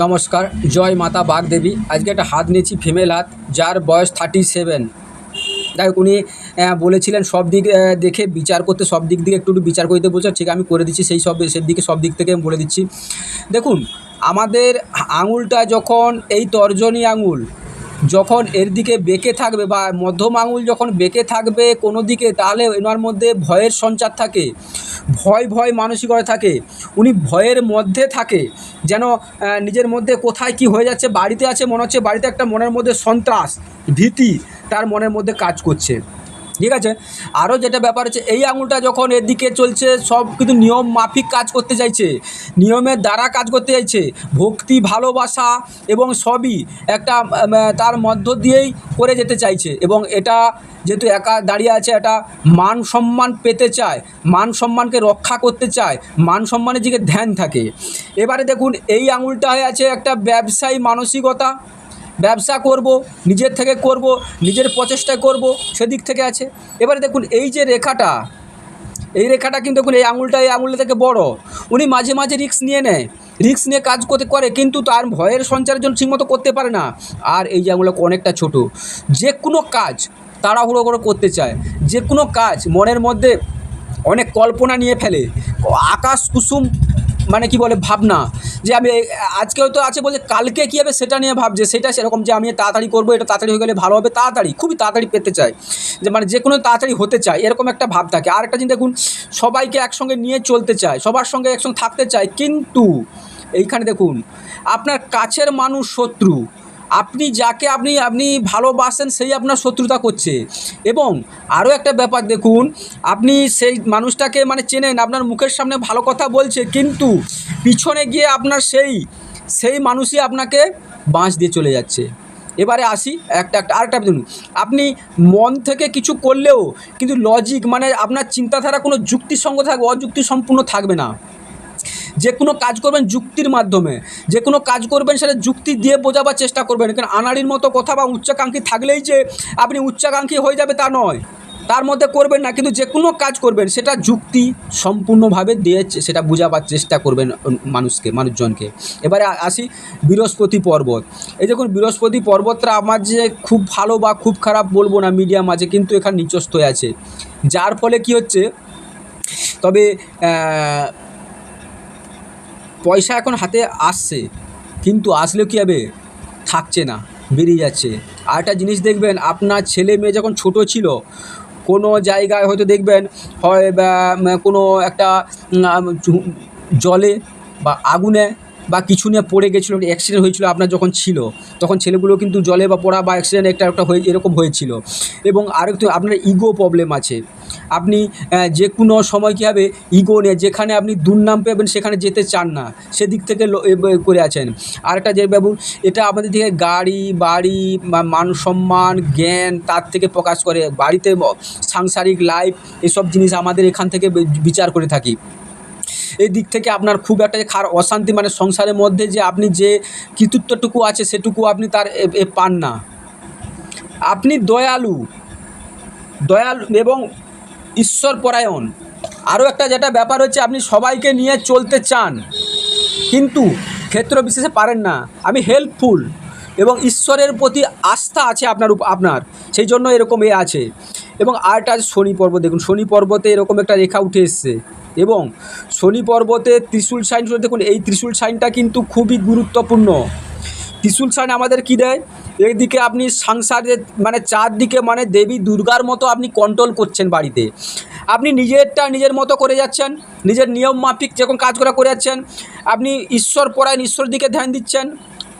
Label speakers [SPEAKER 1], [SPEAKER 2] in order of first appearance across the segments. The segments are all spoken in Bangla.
[SPEAKER 1] নমস্কার, জয় মাতা বাগদেবী। আজকে একটা হাত নিয়েছি ফিমেল হাত, যার বয়স থার্টি সেভেন হোক উনি বলেছিলেন সব দিক দেখে বিচার করতে, সব দিক দিকে একটু একটু বিচার করতে বলছে, ঠিক আমি করে দিচ্ছি, সেই সব, সেই দিকে সব দিক থেকে বলে দিচ্ছি। দেখুন, আমাদের আঙুলটা যখন এই তর্জনী আঙুল যখন এর দিকে বেঁকে থাকবে বা মধ্যম আঙুল যখন বেঁকে থাকবে কোনো দিকে, তাহলে এনার মধ্যে ভয়ের সঞ্চার থাকে। ভয় ভয় মানসিকতা থাকে। উনি ভয়ের মধ্যে থাকে। যেন নিজের মধ্যে কোথায় কি হয়ে যাচ্ছে, বাড়িতে আছে, মনে হচ্ছে বাড়িতে একটা মনের মধ্যে সন্ত্রাস, ভীতি তার মনের মধ্যে কাজ করছে। ঠিক আছে? আরও যেটা ব্যাপার হচ্ছে, এই আঙুলটা যখন এদিকে চলছে, সব কিন্তু নিয়ম মাফিক কাজ করতে চাইছে। নিয়মের দ্বারা কাজ করতে চাইছে। ভক্তি, ভালোবাসা এবং সবই একটা তার মধ্য দিয়েই করে যেতে চাইছে। এবং এটা যেহেতু একা দাঁড়িয়ে আছে এটা মান সম্মান পেতে চায়, মান সম্মানকে রক্ষা করতে চায়, মান সম্মানের দিকে ধ্যান থাকে। এবারে দেখুন, এই আঙুলটা হয়ে আছে একটা ব্যবসায়ী মানসিকতা। ব্যবসা করব, নিজের থেকে করব, নিজের প্রচেষ্টায় করব, সেদিক থেকে আছে। এবারে দেখুন, এই যে রেখাটা, এই রেখাটা কিন্তু দেখুন, এই আঙুলটা এই আঙুলটা থেকে বড়। উনি মাঝে মাঝে রিক্স নিয়ে নেয়। রিক্স নিয়ে কাজ করতে করে, কিন্তু তার ভয়ের সঞ্চারের জন্য ঠিকমতো করতে পারে না। আর এই যে আঙুলটা অনেকটা ছোট। যে কোনো কাজ তাড়াহুড়ো করে করতে চায়। যে কোনো কাজ মনের মধ্যে অনেক কল্পনা নিয়ে ফেলে। আকাশ কুসুম মানে কি বলে, ভাবনা যে আমি আজকেও তো আছে বলে কালকে কী হবে সেটা নিয়ে ভাবছে, সেটা সেরকম যে আমি তাড়াতাড়ি করব, এটা তাড়াতাড়ি হয়ে গেলে ভালো হবে, তাড়াতাড়ি, খুবই তাড়াতাড়ি পেতে চাই যে মানে যে কোনো তাড়াতাড়ি হতে চাই এরকম একটা ভাব থাকে। আর একটা জিনিস দেখুন, সবাইকে একসঙ্গে নিয়ে চলতে চায়, সবার সঙ্গে একসঙ্গে থাকতে চায়, কিন্তু এইখানে দেখুন, আপনার কাছের মানুষ শত্রু। আপনি যাকে আপনি আপনি ভালোবাসেন সেই আপনার শত্রুতা করছে। এবং আরও একটা ব্যাপার দেখুন, আপনি সেই মানুষটাকে মানে চেনেন, আপনার মুখের সামনে ভালো কথা বলছে, কিন্তু পিছনে গিয়ে আপনার সেই সেই মানুষই আপনাকে বাঁশ দিয়ে চলে যাচ্ছে। এবারে আসি, একটা একটা, আরেকটা দেখুন, আপনি মন থেকে কিছু করলেও কিন্তু লজিক মানে আপনার চিন্তাধারা কোনো যুক্তিসঙ্গ থাকবে অযুক্তি সম্পূর্ণ থাকবে না। যে কোনো কাজ করবেন যুক্তির মাধ্যমে। যে কোনো কাজ করবেন সেটা যুক্তি দিয়ে বোঝাবার চেষ্টা করবেন। কারণ আনাড়ির মতো কথা বা উচ্চাকাঙ্ক্ষী থাকলেই যে আপনি উচ্চাকাঙ্ক্ষী হয়ে যাবে তা নয়। তার মধ্যে করবেন না, কিন্তু যে কোনো কাজ করবেন, সেটা যুক্তি সম্পূর্ণভাবে দিয়ে সেটা বোঝাবার চেষ্টা করবেন মানুষকে, মানুষজনকে। এবারে আসি বৃহস্পতি পর্বত। এই দেখুন, বৃহস্পতি পর্বতটা আমার যে খুব ভালো বা খুব খারাপ বলব না মিডিয়াম আছে, কিন্তু এখানে নিচস্থ আছে। যার ফলে কি হচ্ছে? তবে পয়সা এখন হাতে আসছে, কিন্তু আসলেও কী হবে? থাকছে না, বেরিয়ে যাচ্ছে। আর একটা জিনিস দেখবেন, আপনার ছেলে মেয়ে যখন ছোট ছিল, কোনো জায়গায় হয়তো দেখবেন, হয় কোনো একটা জলে বা আগুনে বা কিছু নিয়ে পড়ে গেছিল অ্যাক্সিডেন্ট হয়েছিল আপনার যখন ছিল, তখন ছেলেগুলো কিন্তু জলে বা পড়া বা অ্যাক্সিডেন্ট একটা একটা হয়ে, এরকম হয়েছিল। এবং আরেকটু আপনার ইগো প্রবলেম আছে। আপনি যে কোনো সময় কী হবে ইগো নিয়ে যেখানে আপনি দুর্নাম পাবেন, সেখানে যেতে চান না। সেদিক থেকে করে আছেন। আরেকটা যে বাবু এটা আমাদের দিকে গাড়ি, বাড়ি মান সম্মান, জ্ঞান, তার থেকে প্রকাশ করে। বাড়িতে সাংসারিক লাইফ এসব জিনিস আমাদের এখান থেকে বিচার করে থাকি। এই দিক থেকে আপনার খুব একটা খারাপ অশান্তি মানে সংসারের মধ্যে যে আপনি যে কৃতিত্বটুকু আছে সেটুকু আপনি তার পান না। আপনি দয়ালু দয়ালু এবং ঈশ্বরপরায়ণ। আরও একটা যেটা ব্যাপার হচ্ছে, আপনি সবাইকে নিয়ে চলতে চান, কিন্তু ক্ষেত্র বিশেষে পারেন না। আমি হেল্পফুল এবং ঈশ্বরের প্রতি আস্থা আছে আপনার আপনার। সেই জন্য এরকম এ আছে। এবং আরেকটা আছে শনি পর্বত। দেখুন, শনি পর্বতে এরকম একটা রেখা উঠে এসছে। এবং শনি পর্বতে ত্রিশূল সাইন দেখুন, এই ত্রিশূল সাইনটা কিন্তু খুবই গুরুত্বপূর্ণ। ত্রিশূল সাইন আমাদের কী দেয়? এইদিকে আপনি সংসারে মানে চারদিকে মানে দেবী দুর্গার মতো আপনি কন্ট্রোল করছেন বাড়িতে। আপনি নিজেরটা নিজের মতো করে যাচ্ছেন, নিজের নিয়ম মাফিক যখন কাজ করা করে যাচ্ছেন, আপনি ঈশ্বর পড়ায় ঈশ্বর দিকে ধ্যান দিচ্ছেন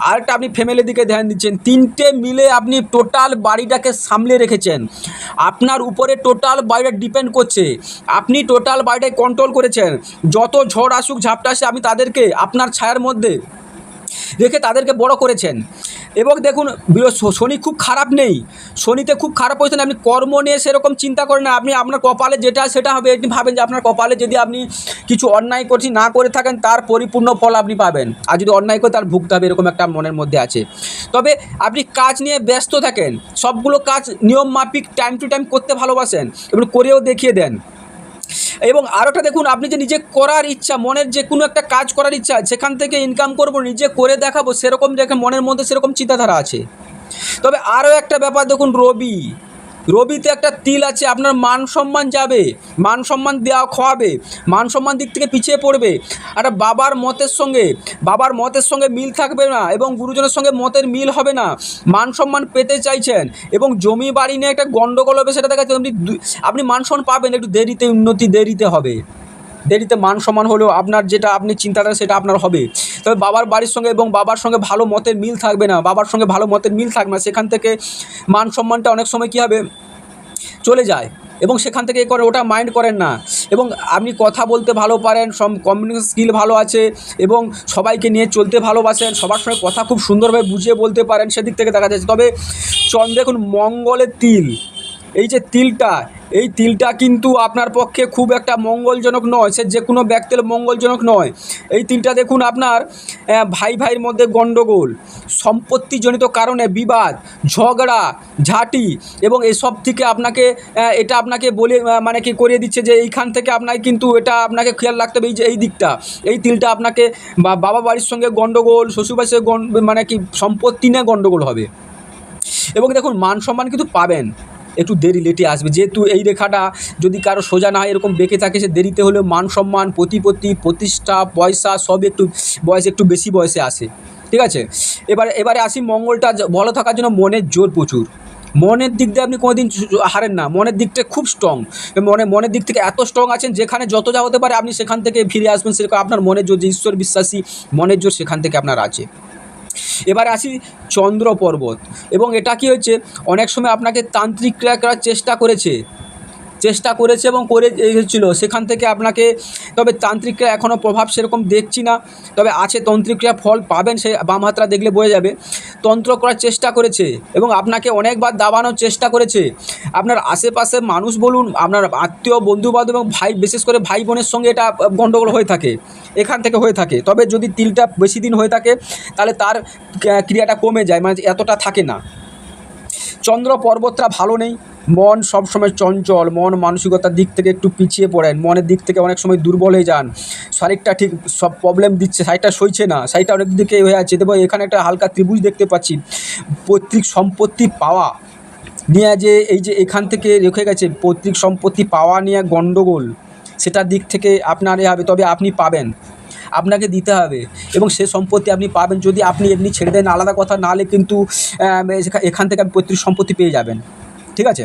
[SPEAKER 1] আরেকটা আপনি ফ্যামিলির দিকে ধ্যান দিচ্ছেন। তিনটে মিলে আপনি টোটাল বাড়িটাকে সামলে রেখেছেন। আপনার উপরে টোটাল বাড়িটা ডিপেন্ড করছে। আপনি টোটাল বাড়িটাকে কন্ট্রোল করেছেন। যত ঝড় আসুক, ঝাপটা আসে আপনি তাদেরকে, আপনার ছায়ার মধ্যে রেখে তাদেরকে বড় করেছেন। এবং দেখুন শনি খুব খারাপ নেই। শনিতে খুব খারাপ হয়েছেন আপনি কর্ম নিয়ে সেরকম চিন্তা করেন না। আপনি, আপনার কপালে যেটা, সেটা হবে, আপনি ভাবেন যে আপনার কপালে যদি আপনি কিছু অন্যায় করছি, না করে থাকেন, তার পরিপূর্ণ ফল আপনি পাবেন। আর যদি অন্যায় করে, তার ভুগতে হবে, এরকম একটা মনের মধ্যে আছে। তবে আপনি কাজ নিয়ে ব্যস্ত থাকেন। সবগুলো কাজ নিয়ম মাফিক টাইম টু টাইম করতে ভালোবাসেন। এবং করেও দেখিয়ে দেন। এবং আরোটা দেখুন, আপনি যে নিজে করার ইচ্ছা, মনের যে কোনো একটা কাজ করার ইচ্ছা সেখান থেকে ইনকাম করব, নিজে করে দেখাবো, সেরকম দেখে মনের মধ্যে সেরকম চিন্তাধারা আছে। তবে আরও একটা ব্যাপার দেখুন, রবি। রবিতে একটা তিল আছে, আপনার মান সম্মান যাবে, মান সম্মান দেওয়া খোয়াবে, মান সম্মান দিক থেকে পিছিয়ে পড়বে। আর বাবার মতের সঙ্গে, বাবার মতের সঙ্গে মিল থাকবে না এবং গুরুজনের সঙ্গে মতের মিল হবে না। মান সম্মান পেতে চাইছেন এবং জমি বাড়ি নিয়ে একটা গণ্ডগোল হবে, সেটা দেখা যাচ্ছে। আপনি আপনি মান সম্মান পাবেন, একটু দেরিতে, উন্নতি দেরিতে হবে। দেরিতে মান সম্মান হলেও আপনার যেটা আপনি চিন্তাধারা সেটা আপনার হবে। তবে বাবার বাড়ির সঙ্গে এবং বাবার সঙ্গে ভালো মতের মিল থাকবে না, বাবার সঙ্গে ভালো মতের মিল থাকবে না, সেখান থেকে মান সম্মানটা অনেক সময় কী হবে? চলে যায় এবং সেখান থেকে করে ওটা মাইন্ড করেন না। এবং আপনি কথা বলতে ভালো পারেন সব কমিউনিকেশন স্কিল ভালো আছে এবং সবাইকে নিয়ে চলতে ভালোবাসেন, সবার সঙ্গে কথা খুব সুন্দরভাবে বুঝিয়ে বলতে পারেন, সেদিক থেকে দেখা যাচ্ছে। তবে চন্দ্র দেখুন, মঙ্গলের তিল। এই যে তিলটা, এই তিলটা কিন্তু আপনার পক্ষে খুব একটা মঙ্গলজনক নয়, সে যে কোনো ব্যক্তির মঙ্গলজনক নয়। এই তিলটা দেখুন আপনার ভাই ভাইয়ের মধ্যে গণ্ডগোল সম্পত্তিজনিত কারণে বিবাদ, ঝগড়া, ঝাঁটি এবং এসব থেকে আপনাকে এটা আপনাকে বলে মানে কি করিয়ে দিচ্ছে যে এইখান থেকে আপনাকে কিন্তু এটা আপনাকে খেয়াল রাখতে হবে এই যে এই দিকটা। এই তিলটা আপনাকে বাবা বাড়ির সঙ্গে গণ্ডগোল শ্বশুরবাড়ির সঙ্গে মানে কি সম্পত্তি নিয়ে গণ্ডগোল হবে। এবং দেখুন মান সম্মান কিন্তু পাবেন। একটু দেরি, লেটে আসবে। যেহেতু এই রেখাটা যদি কারও সোজা না হয়, এরকম বেঁকে থাকে, সে দেরিতে হলেও মান সম্মান, প্রতিপত্তি, প্রতিষ্ঠা, পয়সা, সব একটু বয়স একটু বেশি বয়সে আসে। ঠিক আছে? এবারে এবারে আসি মঙ্গলটা ভালো থাকার জন্য মনের জোর প্রচুর। মনের দিক দিয়ে আপনি কোনোদিন হারেন না। মনের দিকটা খুব স্ট্রং মনে, মনের দিক থেকে এত স্ট্রং আছেন, যেখানে যত যা হতে পারে আপনি সেখান থেকে ফিরে আসবেন, সেরকম আপনার মনের জোর যে ঈশ্বর বিশ্বাসী, মনের জোর সেখান থেকে আপনার আছে। এবারে আসি চন্দ্র পর্বত এবং এটা কি হচ্ছে? অনেক সময় আপনাকে তান্ত্রিক ক্রিয়া করার চেষ্টা করেছে। চেষ্টা করেছে এবং করে এসেছিল। সেখান থেকে আপনাকে, তবে তান্ত্রিকরা এখনও প্রভাব সেরকম দেখছি না। তবে আছে তন্ত্রিক ক্রিয়া ফল পাবেন, সে বাম হাতটা দেখলে বোঝা যাবে। তন্ত্র করার চেষ্টা করেছে এবং আপনাকে অনেকবার দাবানোর চেষ্টা করেছে। আপনার আশেপাশে মানুষ বলুন, আপনার আত্মীয় বন্ধু বান্ধব এবং ভাই, বিশেষ করে ভাই বোনের সঙ্গে এটা গণ্ডগোল হয়ে থাকে। এখান থেকে হয়ে থাকে। তবে যদি তিলটা বেশি দিন হয়ে থাকে, তাহলে তার ক্রিয়াটা কমে যায় মানে এতটা থাকে না। চন্দ্র পর্বতটা ভালো নেই। মন সবসময় চঞ্চল, মন মানসিকতার দিক থেকে একটু পিছিয়ে পড়েন, মনের দিক থেকে অনেক সময় দুর্বল হয়ে যান। শরীরটা ঠিক সব প্রবলেম দিচ্ছে সাইডটা সইছে না শাড়িটা অনেক দিকে হয়ে আছে। এবং এখানে একটা হালকা ত্রিভুজ দেখতে পাচ্ছি। পৈতৃক সম্পত্তি পাওয়া নিয়ে যে এই যে এখান থেকে রেখে গেছে, পৈতৃক সম্পত্তি পাওয়া নিয়ে গণ্ডগোল সেটার দিক থেকে আপনার এ হবে, তবে আপনি পাবেন। আপনাকে দিতে হবে এবং সে সম্পত্তি আপনি পাবেন যদি আপনি এমনি ছেড়ে দেন। আলাদা কথা নাহলে কিন্তু এখান থেকে আপনি পৈতৃক সম্পত্তি পেয়ে যাবেন। ঠিক আছে?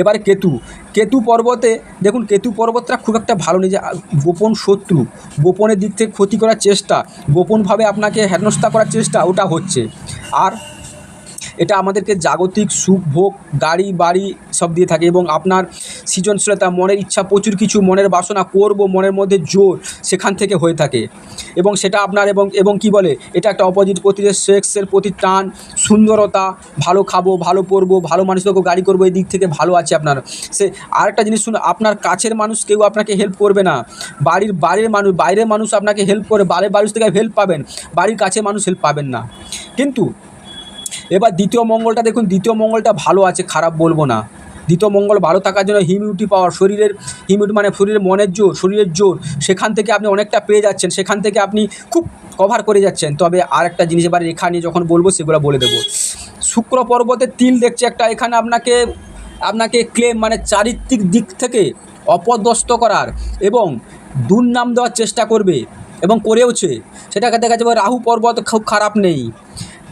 [SPEAKER 1] এবারে কেতু। কেতু পর্বতে, দেখুন, কেতু পর্বতটা খুব একটা ভালো নেই যে গোপন শত্রু। গোপনের দিক থেকে ক্ষতি করার চেষ্টা, গোপনভাবে আপনাকে হেনস্থা করার চেষ্টা, ওটা হচ্ছে। আর এটা আমাদেরকে জাগতিক সুখ, ভোগ, গাড়ি, বাড়ি সব দিয়ে থাকে এবং আপনার সৃজনশীলতা, মনের ইচ্ছা, প্রচুর কিছু, মনের বাসনা করব, মনের মধ্যে জোর সেখান থেকে হয়ে থাকে। এবং সেটা আপনার এবং এবং কি বলে, এটা একটা অপোজিট প্রতি সেক্সের প্রতি টান সুন্দরতা, ভালো খাব, ভালো পরবো, ভালো মানুষকে গাড়ি করব, এই দিক থেকে ভালো আছে আপনার। সে আরেকটা জিনিস শুনুন, আপনার কাছের মানুষ কেউ আপনাকে হেল্প করবে না। বাড়ির বাইরের মানুষ বাইরের মানুষ আপনাকে হেল্প করে বাইরের মানুষ থেকে হেল্প পাবেন, বাড়ির কাছে মানুষ হেল্প পাবেন না। কিন্তু এবার দ্বিতীয় মঙ্গলটা দেখুন, দ্বিতীয় মঙ্গলটা ভালো আছে, খারাপ বলব না। দ্বিতীয় মঙ্গল ভালো থাকার জন্য হিমিউনিটি পাওয়ার শরীরের হিমিউনিটি মানে শরীরের মনের জোর, শরীরের জোর, সেখান থেকে আপনি অনেকটা পেয়ে যাচ্ছেন, সেখান থেকে আপনি খুব কভার করে যাচ্ছেন। তবে আর একটা জিনিস এবার রেখা নিয়ে যখন বলব, সেগুলো বলে দেবো। শুক্র পর্বতের তিল দেখছে একটা, এখানে আপনাকে আপনাকে ক্লেম মানে চারিত্রিক দিক থেকে অপদস্থ করার এবং দুর্নাম দেওয়ার চেষ্টা করবে এবং করেওছে। সেটাকে দেখা যাবে রাহু পর্বত খুব খারাপ নেই।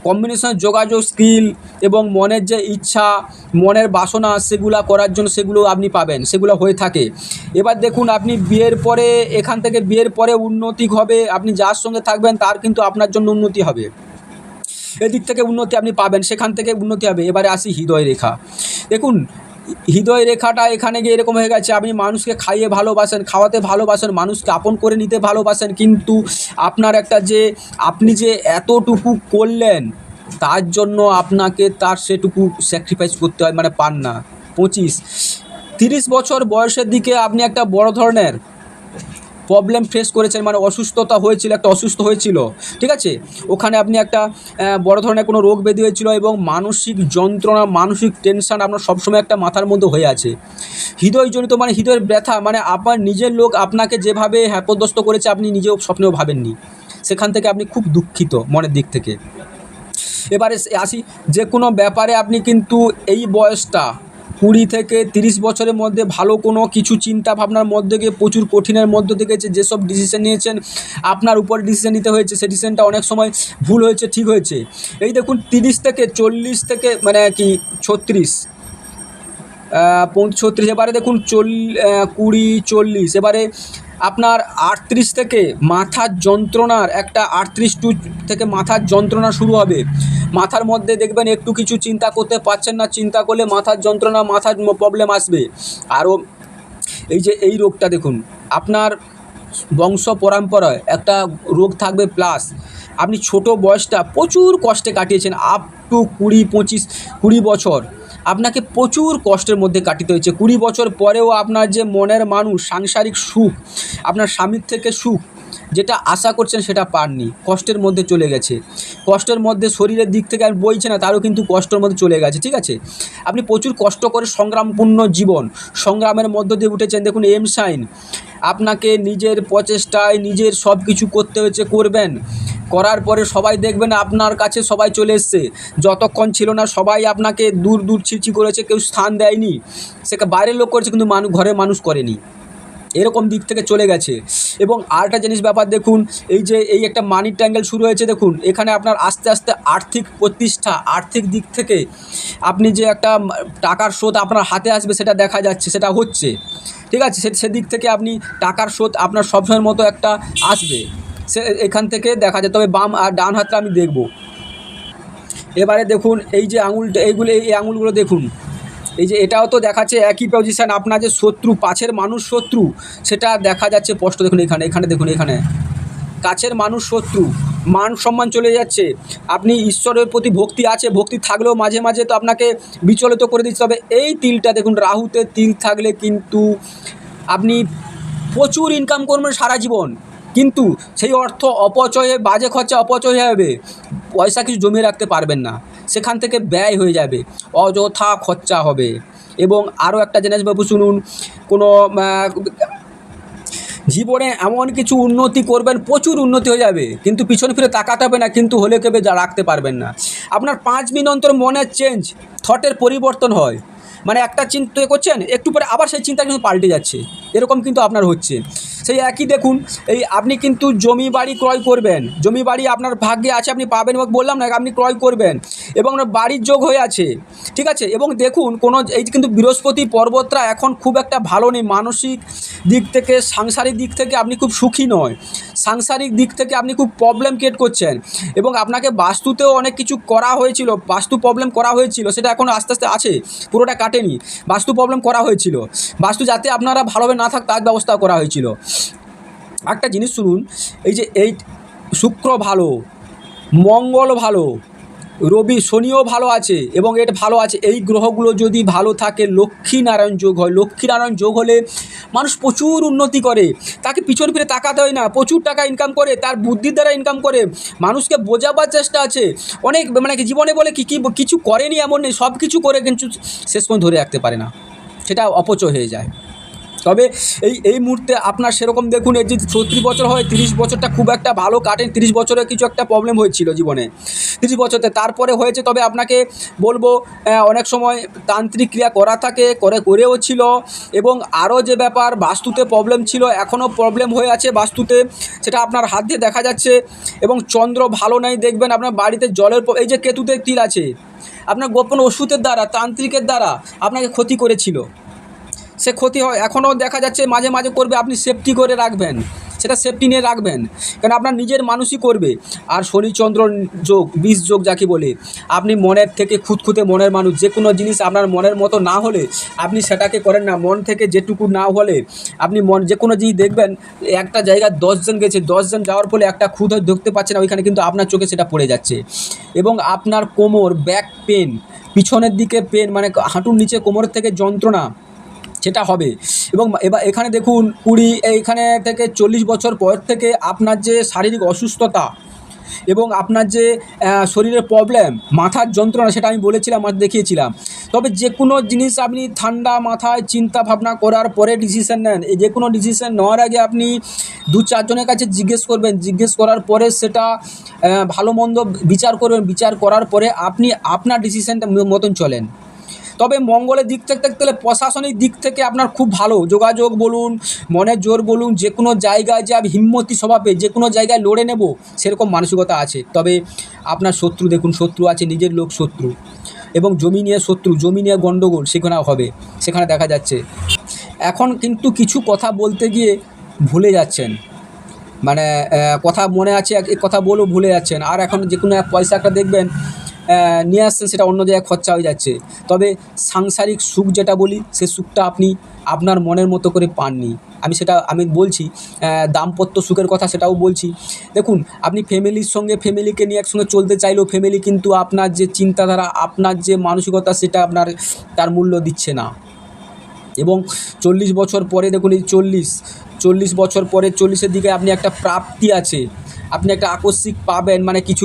[SPEAKER 1] কম্বিনেশন যোগাযোগ স্কিল এবং মনের যে ইচ্ছা, মনের বাসনা সেগুলা করার জন্য সেগুলো আপনি পাবেন, সেগুলো হয়ে থাকে। এবার দেখুন, আপনি বিয়ের পরে, এখান থেকে বিয়ের পরে উন্নতি হবে, আপনি যার সঙ্গে থাকবেন তার কিন্তু আপনার জন্য উন্নতি হবে। এদিক থেকে উন্নতি আপনি পাবেন, সেখান থেকে উন্নতি হবে। এবারে আসি হৃদয় রেখা দেখুন হৃদয় রেখাটা এখানে গিয়ে এরকম হয়ে গেছে, আপনি মানুষকে খাইয়ে ভালোবাসেন, খাওয়াতে ভালোবাসেন, মানুষকে আপন করে নিতে ভালোবাসেন, কিন্তু আপনার একটা যে, আপনি যে এতটুকু করলেন, তার জন্য আপনাকে তার সেটুকু স্যাক্রিফাইস করতে হয় মানে পান না। পঁচিশ, তিরিশ বছর বয়সের দিকে আপনি একটা বড় ধরনের প্রবলেম ফেস করেছেন মানে অসুস্থতা হয়েছিল, একটা অসুস্থ হয়েছিল, ঠিক আছে? ওখানে আপনি একটা বড় ধরনের কোনো রোগ ব্যাধি হয়েছিল এবং মানসিক যন্ত্রণা, মানসিক টেনশন আপনার সবসময় একটা মাথার মধ্যে হয়ে আছে। হৃদয়জনিত মানে হৃদয়ের ব্যথা মানে আপনার নিজের লোক আপনাকে যেভাবে হ্যাপদস্ত করেছে, আপনি নিজেও স্বপ্নেও ভাবেননি। সেখান থেকে আপনি খুব দুঃখিত মনের দিক থেকে। এবারে আসি, যে কোনো ব্যাপারে আপনি কিন্তু এই বয়সটা কুড়ি থেকে তিরিশ বছরের মধ্যে ভালো কোনো কিছু চিন্তা ভাবনার মধ্যে গিয়ে প্রচুর কঠিনের মধ্যে থেকে যে- যেসব ডিসিশান নিয়েছেন, আপনার উপর ডিসিশান নিতে হয়েছে সেই ডিসিশনটা অনেক সময় ভুল হয়েছে, ঠিক হয়েছে। এই দেখুন, তিরিশ থেকে চল্লিশ থেকে মানে কি, ছত্রিশ ছত্রিশ, এবারে দেখুন চল কুড়ি, চল্লিশ, এবারে আপনার আটত্রিশ থেকে মাথার যন্ত্রণার একটা আটত্রিশ টু থেকে মাথার যন্ত্রণা শুরু হবে। মাথার মধ্যে দেখবেন একটু কিছু চিন্তা করতে পারছেন না, চিন্তা করলে মাথার যন্ত্রণা, মাথার প্রবলেম আসবে। আরও এই যে এই রোগটা দেখুন, আপনার বংশ পরম্পরায় একটা রোগ থাকবে প্লাস আপনি ছোট বয়সটা প্রচুর কষ্টে কাটিয়েছেন আপ টু কুড়ি, পঁচিশ, কুড়ি বছর। আপনাকে প্রচুর কষ্টের মধ্যে কাটিতে হয়েছে। কুড়ি বছর পরেও আপনার যে মনের মানুষ, সাংসারিক সুখ, আপনার স্বামীর থেকে সুখ, যেটা আশা করছেন সেটা পাননি, কষ্টের মধ্যে চলে গেছে। কষ্টের মধ্যে শরীরের দিক থেকে আর বইছে না, তারও কিন্তু কষ্টের মধ্যে চলে গেছে, ঠিক আছে? আপনি প্রচুর কষ্ট করে সংগ্রামপূর্ণ জীবন, সংগ্রামের মধ্য দিয়ে উঠেছেন। দেখুন এম সাইন আপনাকে নিজের প্রচেষ্টায় নিজের সব কিছু করতে হয়েছে, করবেন। করার পরে সবাই দেখবেন আপনার কাছে সবাই চলে এসছে। যতক্ষণ ছিল না সবাই আপনাকে দূর দূর ছিচি করেছে, কেউ স্থান দেয়নি। সেটা বাইরের লোক করেছে কিন্তু মানুষ ঘরে মানুষ করেনি। এরকম দিক থেকে চলে গেছে। এবং আরেকটা জিনিস ব্যাপার দেখুন, এই যে এই একটা মানি ট্যাঙ্গেল শুরু হয়েছে দেখুন, এখানে আপনার আস্তে আস্তে আর্থিক প্রতিষ্ঠা, আর্থিক দিক থেকে আপনি যে একটা টাকার স্রোত আপনার হাতে আসবে সেটা দেখা যাচ্ছে, সেটা হচ্ছে। ঠিক আছে, সে সেদিক থেকে আপনি টাকার স্রোত আপনার সবসময়ের মতো একটা আসবে। সে এখান থেকে দেখা যায়, তবে বাম আর ডান হাতটা আমি দেখব। এবারে দেখুন, এই যে আঙুলটা এইগুলো, এই আঙুলগুলো দেখুন। এই যে এটাও তো দেখাচ্ছে একই পজিশান আপনার যে শত্রু, পাছের মানুষ শত্রু, সেটা দেখা যাচ্ছে স্পষ্ট দেখুন এখানে এখানে দেখুন, এখানে। কাছের মানুষ শত্রু, মান সম্মান চলে যাচ্ছে। আপনি ঈশ্বরের প্রতি ভক্তি আছে, ভক্তি থাকলেও মাঝে মাঝে তো আপনাকে বিচলিত করে দিচ্ছে। তবে এই তিলটা দেখুন, রাহুতে তিল থাকলে কিন্তু আপনি প্রচুর ইনকাম করবেন সারা জীবন। কিন্তু সেই অর্থ অপচয়ে, বাজে খরচা অপচয় যাবে। পয়সা কিছু জমিয়ে রাখতে পারবেন না। সেখান থেকে ব্যয় হয়ে যাবে। অযথা খরচা হবে। এবং আরও একটা জিনিস বাবু শুনুন, কোনো জীবনে এমন কিছু উন্নতি করবেন, প্রচুর উন্নতি হয়ে যাবে। কিন্তু পিছনে ফিরে তাকাতে হবে না, কিন্তু হলে কেবে যা রাখতে পারবেন না। আপনার পাঁচ মিনিট অন্তর মনের চেঞ্জ থটের পরিবর্তন হয়। মানে একটা চিন্তা করছেন, একটু পরে আবার সেই চিন্তা কিন্তু পাল্টে যাচ্ছে। এরকম কিন্তু আপনার হচ্ছে। সেই একই দেখুন, এই আপনি কিন্তু জমি বাড়ি ক্রয় করবেন। জমি বাড়ি আপনার ভাগ্যে আছে, আপনি পাবেন এবং বললাম না, আপনি ক্রয় করবেন। এবং বাড়ির যোগ হয়ে আছে। ঠিক আছে? এবং দেখুন, কোনো এই কিন্তু বৃহস্পতি পর্বতরা এখন খুব একটা ভালো নেই। মানসিক দিক থেকে, সাংসারিক দিক থেকে আপনি খুব সুখী নয়। সাংসারিক দিক থেকে আপনি খুব প্রবলেম ক্রিয়েট করছেন এবং আপনাকে বাস্তুতেও অনেক কিছু করা হয়েছিল, বাস্তু প্রবলেম করা হয়েছিল, সেটা এখন আস্তে আস্তে আছে, পুরোটা কাটেনি, বাস্তু প্রবলেম করা হয়েছিল। বাস্তু যাতে আপনারা ভালোভাবে না থাক, তার ব্যবস্থা করা হয়েছিল। একটা জিনিস শুনুন, এই যে এই শুক্র ভালো, মঙ্গল ভালো রবি শনিও ভালো আছে এবং এটা ভালো আছে। এই গ্রহগুলো যদি ভালো থাকে, লক্ষ্মীনারায়ণ যোগ হয়। লক্ষ্মীনারায়ণ যোগ হলে মানুষ প্রচুর উন্নতি করে। তাকে পিছন ফিরে তাকাতে হয় না। প্রচুর টাকা ইনকাম করে, তার বুদ্ধির দ্বারা ইনকাম করে। মানুষকে বোঝাবার চেষ্টা আছে। অনেক মানে জীবনে বলে কি কি, কিছু করেনি এমন নেই। সব কিছু করে কিন্তু শেষ পর্যন্ত ধরে রাখতে পারে না। সেটা অপচয় হয়ে যায়। তবে এই এই মুহূর্তে আপনার সেরকম দেখুন, এই যে ছত্রিশ বছর হয়, তিরিশ বছরটা খুব একটা ভালো কাটেন তিরিশ বছরে কিছু একটা প্রবলেম হয়েছিল জীবনে। তিরিশ বছরতে, তারপরে হয়েছে, তবে আপনাকে বলব অনেক সময় তান্ত্রিক ক্রিয়া করা থাকে, করে, করেও ছিল, এবং আরও যে ব্যাপার, বাস্তুতে প্রবলেম ছিল, এখনও প্রবলেম হয়ে আছে বাস্তুতে, সেটা আপনার হাত দিয়ে দেখা যাচ্ছে, এবং চন্দ্র ভালো নাই, দেখবেন আপনার বাড়িতে জলের এই যে কেতুতে তিল আছে, আপনার গোপন ওষুধের দ্বারা, তান্ত্রিকের দ্বারা আপনাকে ক্ষতি করেছিল। সে ক্ষতি হয়। এখনও দেখা যাচ্ছে মাঝে মাঝে করবে, আপনি সেফটি করে রাখবেন। সেটা সেফটি নিয়ে রাখবেন। কারণ আপনার নিজের মানুষই করবে। আর শনিচন্দ্র যোগ, বিষ যোগ যাকে বলে, আপনি মনের থেকে খুঁতখুঁতে মনের মানুষ। যে কোনো জিনিস আপনার মনের মতো না হলে আপনি সেটাকে করেন না। মন থেকে যেটুকু না হলে আপনি মন যে কোনো জিনিস দেখবেন, একটা জায়গায় দশজন গেছে দশজন যাওয়ার ফলে একটা হয়তো দেখতে পাচ্ছে না, ওইখানে কিন্তু আপনার চোখে সেটা পড়ে যাচ্ছে। এবং আপনার কোমর ব্যাক পেন পিছনের দিকে পেন মানে হাঁটুর নিচে কোমরের থেকে যন্ত্রণা সেটা হবে। এবং এবার এখানে দেখুন, কুড়ি, এইখানে থেকে চল্লিশ বছর পর থেকে আপনার যে শারীরিক অসুস্থতা এবং আপনার যে শরীরের প্রবলেম মাথার যন্ত্রণা সেটা আমি বলেছিলাম, আর দেখিয়েছিলাম। তবে যে কোনো জিনিস আপনি ঠান্ডা মাথায় চিন্তা ভাবনা করার পরে ডিসিশন নেন। যে কোনো ডিসিশন নেওয়ার আগে আপনি দু চারজনের কাছে জিজ্ঞেস করবেন। জিজ্ঞেস করার পরে সেটা ভালো মন্দ বিচার করবেন। বিচার করার পরে আপনি আপনার ডিসিশনটা মতন চলেন। তবে মঙ্গলের দিক থেকে দেখতে গেলে প্রশাসনিক দিক থেকে আপনার খুব ভালো। যোগাযোগ বলুন, মনের জোর বলুন, যে কোনো জায়গায় যে আমি হিম্মতি স্বভাবে যে কোনো জায়গায় লড়ে নেব, সেরকম মানসিকতা আছে। তবে আপনার শত্রু দেখুন, শত্রু আছে নিজের লোক শত্রু। এবং জমি নিয়ে শত্রু, জমি নিয়ে গণ্ডগোল সেখানে হবে, সেখানে দেখা যাচ্ছে। এখন কিন্তু কিছু কথা বলতে গিয়ে ভুলে যাচ্ছেন। মানে কথা মনে আছে এক কথা বলেও ভুলে যাচ্ছেন। আর এখন যে কোনো পয়সা একটা দেখবেন নিয়ে আসছেন, সেটা অন্য জায়গায় খরচা হয়ে যাচ্ছে। তবে সাংসারিক সুখ যেটা বলি, সে সুখটা আপনি আপনার মনের মতো করে পাননি। আমি সেটা, আমি বলছি দাম্পত্য সুখের কথা সেটাও বলছি। দেখুন, আপনি ফ্যামিলির সঙ্গে ফ্যামিলিকে নিয়ে একসঙ্গে চলতে চাইলেও ফ্যামিলি কিন্তু আপনার যে চিন্তাধারা, আপনার যে মানসিকতা, সেটা আপনার তার মূল্য দিচ্ছে না। এবং চল্লিশ বছর পরে, দেখুন এই চল্লিশ চল্লিশ বছর পরে, চল্লিশের দিকে আপনি একটা প্রাপ্তি আছে। আপনি একটা আকস্মিক পাবেন মানে কিছু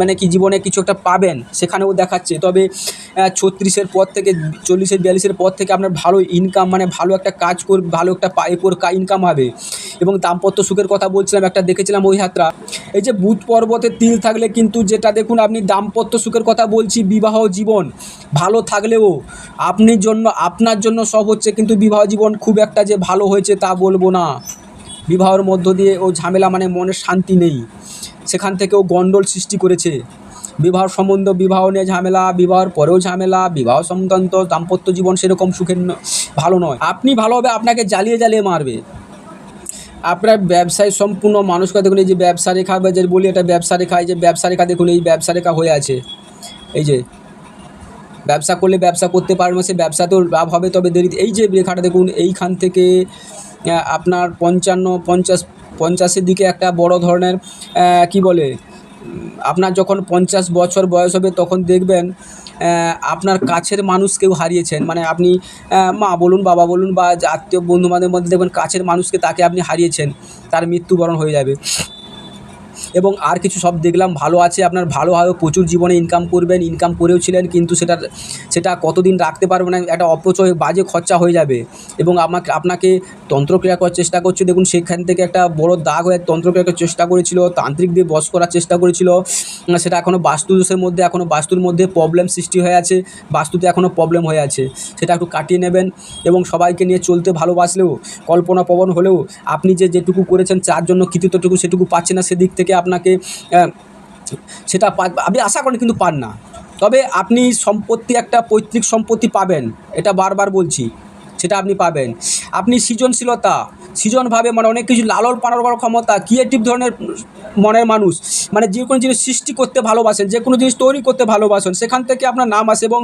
[SPEAKER 1] মানে কি জীবনে কিছু একটা পাবেন, সেখানেও দেখাচ্ছে। তবে ছত্রিশের পর থেকে, চল্লিশের, বিয়াল্লিশের পর থেকে আপনার ভালো ইনকাম মানে ভালো একটা কাজ কর ভালো একটা পায়ে পর ইনকাম হবে। এবং দাম্পত্য সুখের কথা বলছিলাম, একটা দেখেছিলাম ওই যাত্রা। এই যে বুধ পর্বতে তিল থাকলে কিন্তু যেটা দেখুন, আপনি দাম্পত্য সুখের কথা বলছি, বিবাহ জীবন। ভালো থাকলেও আপনি জন্য, আপনার জন্য সব হচ্ছে কিন্তু বিবাহ জীবন খুব একটা যে ভালো হয়েছে তা বলব না। বিবাহের মধ্য দিয়ে ও ঝামেলা মানে মনের শান্তি নেই। সেখান থেকেও গণ্ডল সৃষ্টি করেছে। বিবাহ সম্বন্ধ বিবাহ নিয়ে ঝামেলা, বিবাহের পরেও ঝামেলা, বিবাহ সংক্রান্ত দাম্পত্য জীবন সেরকম সুখের ভালো নয়। আপনি ভালো হবে আপনাকে জ্বালিয়ে জ্বালিয়ে মারবে। আপনার ব্যবসায় সম্পূর্ণ মানুষকে দেখুন, এই যে ব্যবসা রেখা বা যে বলি এটা ব্যবসা রেখা, এই যে ব্যবসা রেখা দেখুন, এই ব্যবসা রেখা হয়ে আছে। এই যে ব্যবসা করলে ব্যবসা করতে পারবে, সে ব্যবসাতেও লাভ হবে, তবে দেরি এই যে রেখাটা দেখুন, এইখান থেকে আপনার পঞ্চান্ন, পঞ্চাশ, পঞ্চাশের দিকে একটা বড় ধরনের কি বলে, আপনার যখন পঞ্চাশ বছর বয়স হবে তখন দেখবেন আপনার কাছের মানুষ কেউ হারিয়েছেন। মানে আপনি মা বলুন, বাবা বলুন বা আত্মীয় বন্ধু বান্ধবের মধ্যে দেখবেন কাছের মানুষকে তাকে আপনি হারিয়েছেন। তার মৃত্যুবরণ হয়ে যাবে। এবং আর কিছু সব দেখলাম, ভালো আছে আপনার, ভালো ভালো প্রচুর জীবনে ইনকাম করবেন ইনকাম করেও ছিলেন, কিন্তু সেটা সেটা কতদিন রাখতে পারবে না, একটা অপচয় বাজে খরচা হয়ে যাবে। এবং আমাকে, আপনাকে তন্ত্রক্রিয়া করার চেষ্টা করছে, দেখুন সেখান থেকে একটা বড় দাগ হয়ে তন্ত্রক্রিয়া করার চেষ্টা করেছিল, তান্ত্রিক দিয়ে বস করার চেষ্টা করেছিল সেটা এখনও বাস্তু দোষের মধ্যে এখনও বাস্তুর মধ্যে প্রবলেম সৃষ্টি হয়ে আছে, বাস্তুতে এখনও প্রবলেম হয়ে আছে। সেটা একটু কাটিয়ে নেবেন এবং সবাইকে নিয়ে চলতে ভালোবাসলেও কল্পনা প্রবণ হলেও, আপনি যে যেটুকু করেছেন তার জন্য কৃতিত্বটুকু সেটুকু পাচ্ছে না সেদিক থেকে আপনাকে সেটা আপনি আশা করেন কিন্তু পান না। তবে আপনি সম্পত্তি একটা পৈতৃক সম্পত্তি পাবেন, এটা বারবার বলছি। সেটা আপনি পাবেন। আপনি সৃজনশীলতা, সৃজনভাবে মানে অনেক কিছু লালন পালন করার ক্ষমতা ক্রিয়েটিভ ধরনের মনের মানুষ মানে যে কোনো জিনিস সৃষ্টি করতে ভালোবাসেন, যে কোনো জিনিস তৈরি করতে ভালোবাসেন, সেখান থেকে আপনার নাম আসে এবং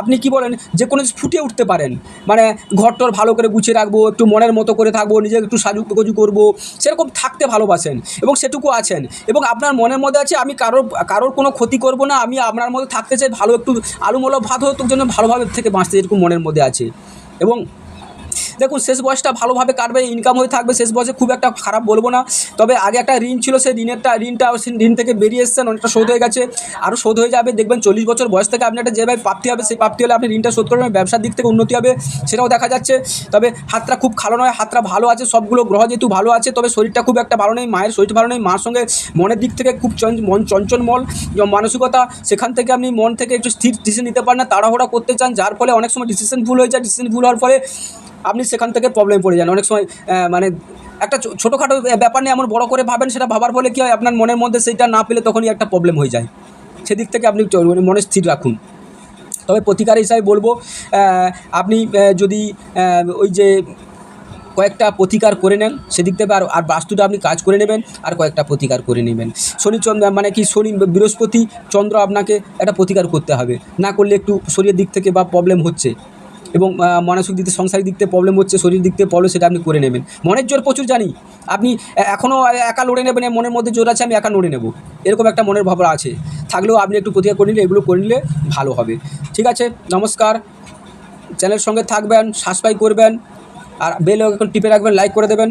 [SPEAKER 1] আপনি কি বলেন, যে কোনো জিনিস ফুটে উঠতে পারেন। মানে ঘরটর ভালো করে গুছিয়ে রাখব, একটু মনের মতো করে থাকব, নিজেকে একটু সাজু গুজু করব, সেরকম থাকতে ভালোবাসেন এবং সেটুকু আছেন। এবং আপনার মনের মধ্যে আছে, আমি কারোর কারোর কোনো ক্ষতি করব না, আমি আপনার মধ্যে থাকতে চাই, ভালো একটু আলুমলো ভাত হতো জন্য ভালোভাবে থেকে বাঁচতে, এরকম মনের মধ্যে আছে। এবং দেখুন, শেষ বয়সটা ভালোভাবে কাটবে ইনকাম হয়ে থাকবে, শেষ বয়সে খুব একটা খারাপ বলব না। তবে আগে একটা ঋণ ছিল, সেই ঋণেরটা, ঋণটা ঋণ থেকে বেরিয়ে এসেছেন, অনেকটা শোধ হয়ে গেছে। আরও শোধ হয়ে যাবে, দেখবেন চল্লিশ বছর বয়স থেকে আপনি একটা যেভাবে প্রাপ্তি হবে, সেই প্রাপ্তি হলে আপনি ঋণটা শোধ করবেন ব্যবসার দিক থেকে উন্নতি হবে, সেটাও দেখা যাচ্ছে। তবে হাতটা খুব ভালো নয়, হাতটা ভালো আছে, সবগুলো গ্রহ যেহেতু ভালো আছে, তবে শরীরটা খুব একটা ভালো নেই, মায়ের শরীর ভালো নেই, মার সঙ্গে মনের দিক থেকে খুব মন চঞ্চলমল মানসিকতা, সেখান থেকে আপনি মন থেকে একটু স্থির ডিসিশন নিতে পারেন না, তাড়াহুড়া করতে চান, যার ফলে অনেক সময় ডিসিশন ভুল হয়ে যায় ডিসিশন ভুল হওয়ার ফলে আপনি সেখান থেকে প্রবলেম পড়ে যান। অনেক সময় মানে একটা ছোটোখাটো ব্যাপার নিয়ে এমন বড় করে ভাবেন, সেটা ভাবার ফলে কী হয়, আপনার মনের মধ্যে সেইটা না পেলে তখনই একটা প্রবলেম হয়ে যায়। সেদিক থেকে আপনি মানে মনে স্থির রাখুন। তবে প্রতিকার হিসাবে বলব আপনি যদি ওই যে কয়েকটা প্রতিকার করে নেন, সেদিক থেকে আর আর বাস্তুটা আপনি কাজ করে নেবেন, আর কয়েকটা প্রতিকার করে নেবেন। শনি মানে কি শনি বৃহস্পতি চন্দ্র আপনাকে একটা প্রতিকার করতে হবে। না করলে একটু শরীরের দিক থেকে বা প্রবলেম হচ্ছে। এবং মানসিক দিক থেকে, সংসারিক দিক থেকে প্রবলেম হচ্ছে শরীর দিক থেকে প্রবলেম সেটা আপনি করে নেবেন। মনের জোর প্রচুর, জানি। আপনি এখনও একা লড়ে নেবেন মনের মধ্যে জোর আছে, আমি একা লড়ে নেব। এরকম একটা মনের ভাবনা আছে। থাকলেও আপনি একটু প্রতিকার করে নিলে, এগুলো করে নিলে ভালো হবে। ঠিক আছে? নমস্কার। চ্যানেলের সঙ্গে থাকবেন, সাবস্ক্রাইব করবেন, আর বেল এখন টিপে রাখবেন লাইক করে দেবেন।